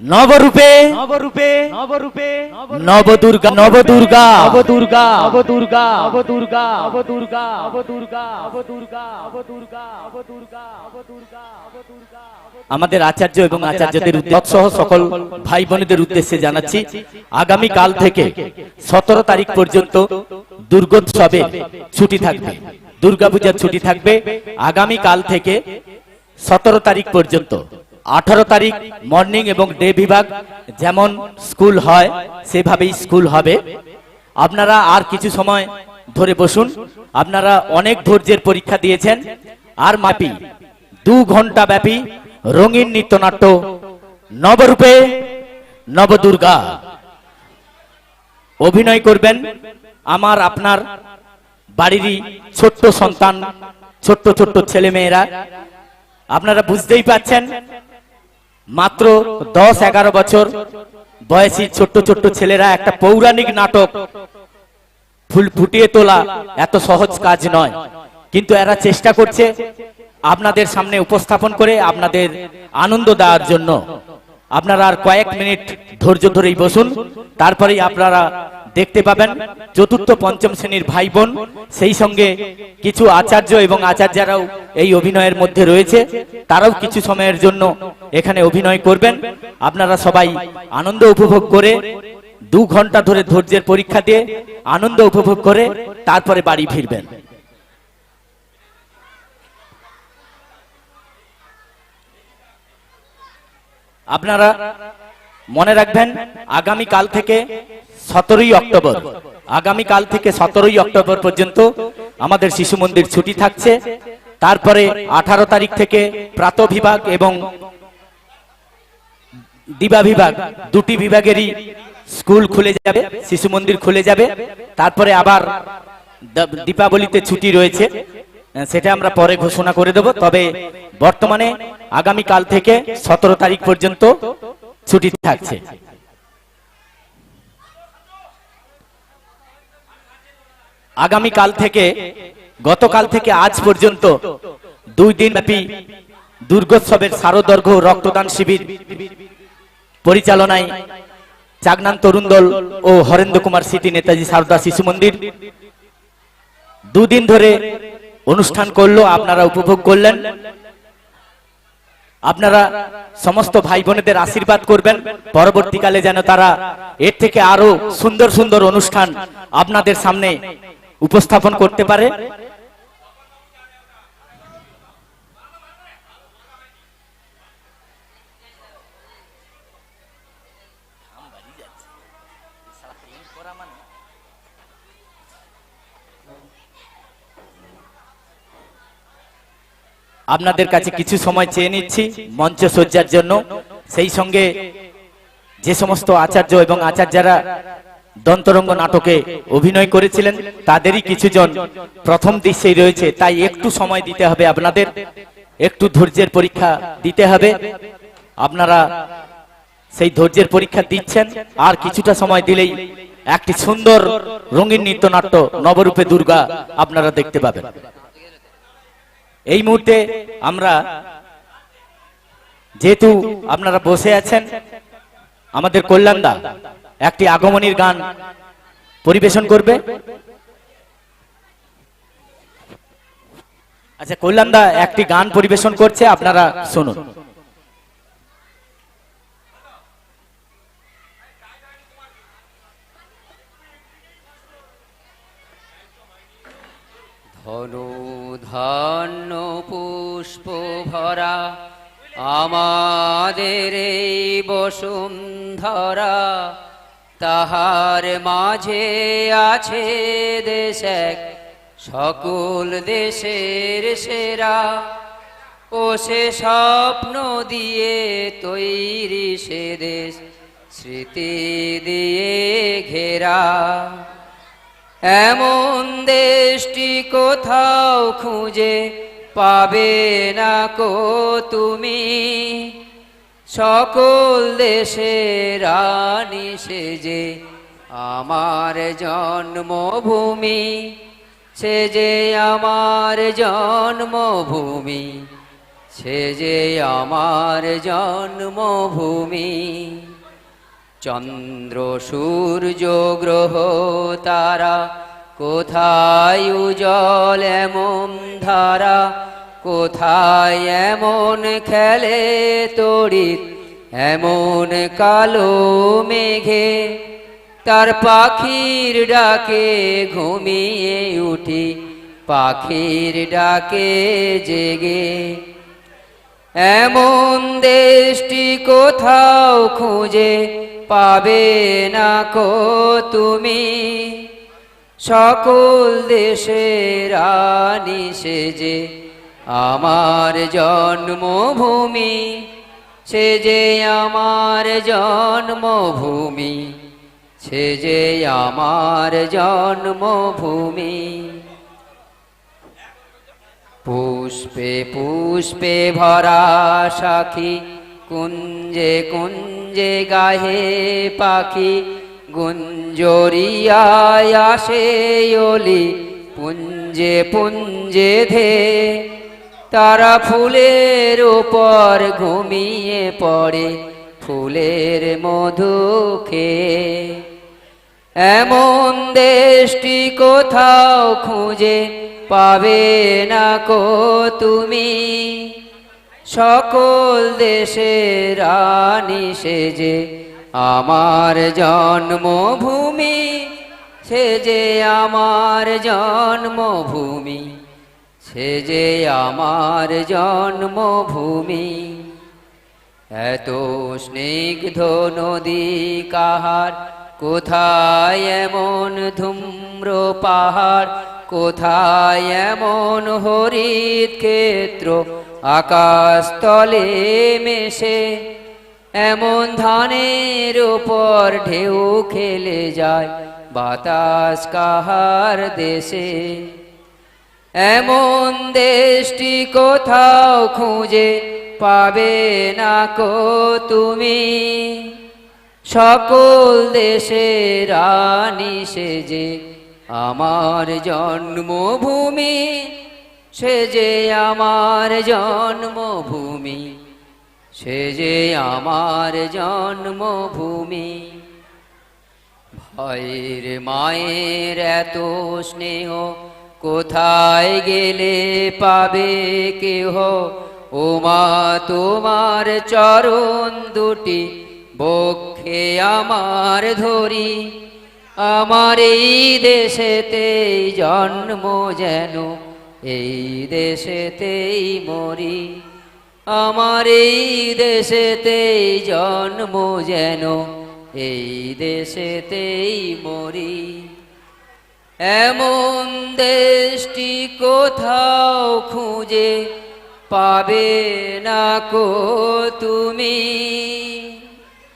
নবরূপে নবরূপে নবরূপে নবদুর্গা নবদুর্গা নবদুর্গা নবদুর্গা নবদুর্গা নবদুর্গা নবদুর্গা নবদুর্গা নবদুর্গা নবদুর্গা নবদুর্গা নবদুর্গা আমাদের আচার্য এবং আচার্যদের উদ্দেশ্য সহ সকল ভাই বোনেদের উদ্দেশ্যে জানাচ্ছি আগামী কাল থেকে সতেরো তারিখ পর্যন্ত দুর্গোৎসবে ছুটি থাকবে দুর্গাপূজার ছুটি থাকবে আগামী কাল থেকে সতেরো তারিখ পর্যন্ত আঠারো তারিখ মর্নিং এবং ডে বিভাগ যেমন স্কুল হয়, সেভাবেই স্কুল হবে। আপনারা আর কিছু সময় ধরে বসুন। আপনারা অনেক ধৈর্যের পরীক্ষা দিয়েছেন। আর মাপি, দু ঘণ্টা ব্যাপী রঙিন নৃত্যনাট্য নবরূপে নবদুর্গা। অভিনয় করবেন আমার আপনার বাড়িরই ছোট্ট সন্তান, ছোট্ট ছোট্ট ছেলে মেয়েরা আপনারা বুঝতেই পাচ্ছেন মাত্র দশ, এগারো বছর বয়সী ছোট্ট ছোট্ট ছেলেরা একটা পৌরাণিক নাটক ফুল ফুটিয়ে তোলা এত সহজ কাজ নয়। কিন্তু এরা চেষ্টা করছে আপনাদের সামনে উপস্থাপন করে আপনাদের আনন্দ দেওয়ার জন্য। আপনারা আর কয়েক মিনিট ধৈর্য ধরেই বসুন, তারপরেই আপনারা দেখতে পাবেন চতুর্থ, পঞ্চম শ্রেণির ভাই বোন সেই সঙ্গে কিছু আচার্য এবং আচার্যরাও এই অভিনয়ের মধ্যে রয়েছে। তারাও কিছু সময়ের জন্য এখানে অভিনয় করবেন। আপনারা সবাই আনন্দ উপভোগ করে দু ঘণ্টা ধরে ধৈর্যের পরীক্ষা দিয়ে আনন্দ উপভোগ করে তারপরে বাড়ি ফিরবেন। আপনারা মনে রাখবেন আগামী কাল থেকে সতেরোই অক্টোবর। আগামী কাল থেকে সতেরোই অক্টোবর পর্যন্ত আমাদের শিশু মন্দির ছুটি থাকছে। তারপরে আঠারো তারিখ থেকে প্রাত বিভাগ এবং দিবা বিভাগ দুটি বিভাগেরই স্কুল খুলে যাবে, শিশু মন্দির খুলে যাবে। তারপরে আবার দীপাবলিতে ছুটি রয়েছে। সেটা আমরা পরে ঘোষণা করে দেব। তবে বর্তমানে আগামী কাল থেকে সতেরো তারিখ পর্যন্ত ছুটি থাকছে। আগামী কাল থেকে, গতকাল থেকে আজ পর্যন্ত দুই দিন ব্যাপী দুর্গোৎসবের সারদর্ঘ রক্তদান শিবির পরিচালনায় চাগনান তরুণ দল ও হরেন্দ্র কুমার সিটি নেতাজি সারদা শিশু মন্দির। দুদিন ধরে অনুষ্ঠান করল, আপনারা উপভোগ করলেন। আপনারা সমস্ত ভাই বোনেদের আশীর্বাদ করবেন। পরবর্তীকালে যেন তারা এর থেকে আরও সুন্দর সুন্দর অনুষ্ঠান আপনাদের সামনে উপস্থাপন করতে পারে? আপনাদের কাছে কিছু সময় চেয়ে নিচ্ছি মঞ্চ সজ্জার জন্য। সেই সঙ্গে যে সমস্ত আচার্য এবং আচার্যরা দন্তরঙ্গ নাটকে অভিনয় করেছিলেন, তাদেরই কিছুজন। প্রথম দৃশ্যেই রয়েছে, তাই একটু সময় দিতে হবে আপনাদের। একটু ধৈর্যের পরীক্ষা দিতে হবে। আপনারা সেই ধৈর্যের পরীক্ষা দিচ্ছেন, আর কিছুটা সময় দিলেই একটি সুন্দর রঙিন নৃত্যনাট্য নবরূপে দুর্গা আপনারা দেখতে পাবেন। এই মুহূর্তে আমরা যেহেতু আপনারা বসে আছেন, আমাদের কল্যাণ কল্যাণদা একটি আগমনীর গান পরিবেশন করবে। আচ্ছা কল্যাণদা, একটি গান পরিবেশন করছে, আপনারা শুনুন। ধনু, ধন্য পুষ্প ভরা আমাদের বসুন্ধরা। তাহার মাঝে আছে দেশ এক, সকল দেশের সেরা। ও সে স্বপ্ন দিয়ে তৈরি সে দেশ, স্মৃতি দিয়ে ঘেরা। এমন দেশটি কোথাও খুঁজে পাবে না কো তুমি। সকল দেশে রানী সে যে আমার জন্মভূমি সে যে আমার জন্মভূমি সে যে আমার জন্মভূমি। চন্দ্র, সূর্য, গ্রহ, তারা, কোথায় উজল এমন ধারা? কোথায় এমন খেলে তড়িৎ? এমন কালো মেঘে তার পাখির ডাকে ঘুমিয়ে উঠি। পাখির ডাকে জেগে। এমন দেশটি কোথাও খুঁজে পাবে না কো তুমি? সকল দেশের রানী সেজে আমার জন্মভূমি, সে যে আমার জন্মভূমি, সে যে আমার জন্মভূমি। পুষ্পে পুষ্পে ভরা সাখী, কুঞ্জে কুঞ্জে গাহে পাখি, গুঞ্জরিয়ায় আসে অলি, পুঞ্জে পুঞ্জে ধে। তারা ফুলের উপর ঘুমিয়ে পড়ে, ফুলের মধু খেয়ে। এমন দেশটি কোথাও খুঁজে পাবে না কো তুমি। সকল দেশের রানী সেজে, আমার জন্মভূমি সে যে আমার জন্মভূমি। সে যে আমার জন্মভূমি। এত স্নিগ্ধ নদী কাহার, কোথায় এমন ধূম্র পাহাড়, কোথায় এমন হরিত ক্ষেত্র আকাশ তলে মেশে এমন ধানের উপর ঢেউ খেলে যায়, বাতাস কাহার দেশে। এমন দেশটি কোথাও খুঁজে পাবে না কো তুমি। সকল দেশের রানী সেজে আমার জন্মভূমি সে যে আমার জন্মভূমি সে যে আমার জন্মভূমি। ভয়ের মায়ের এত স্নেহ কোথায় গেলে পাবে কেহ? ও মা তোমার চরণ দুটি, বক্ষে আমার ধরি। আমার এই দেশেতেই জন্ম যেন, এই দেশেতেই মরি। আমার এই দেশেতেই জন্ম যেন, এই দেশেতেই মরি। এমন দেশটি কোথাও খুঁজে পাবে না কো তুমি?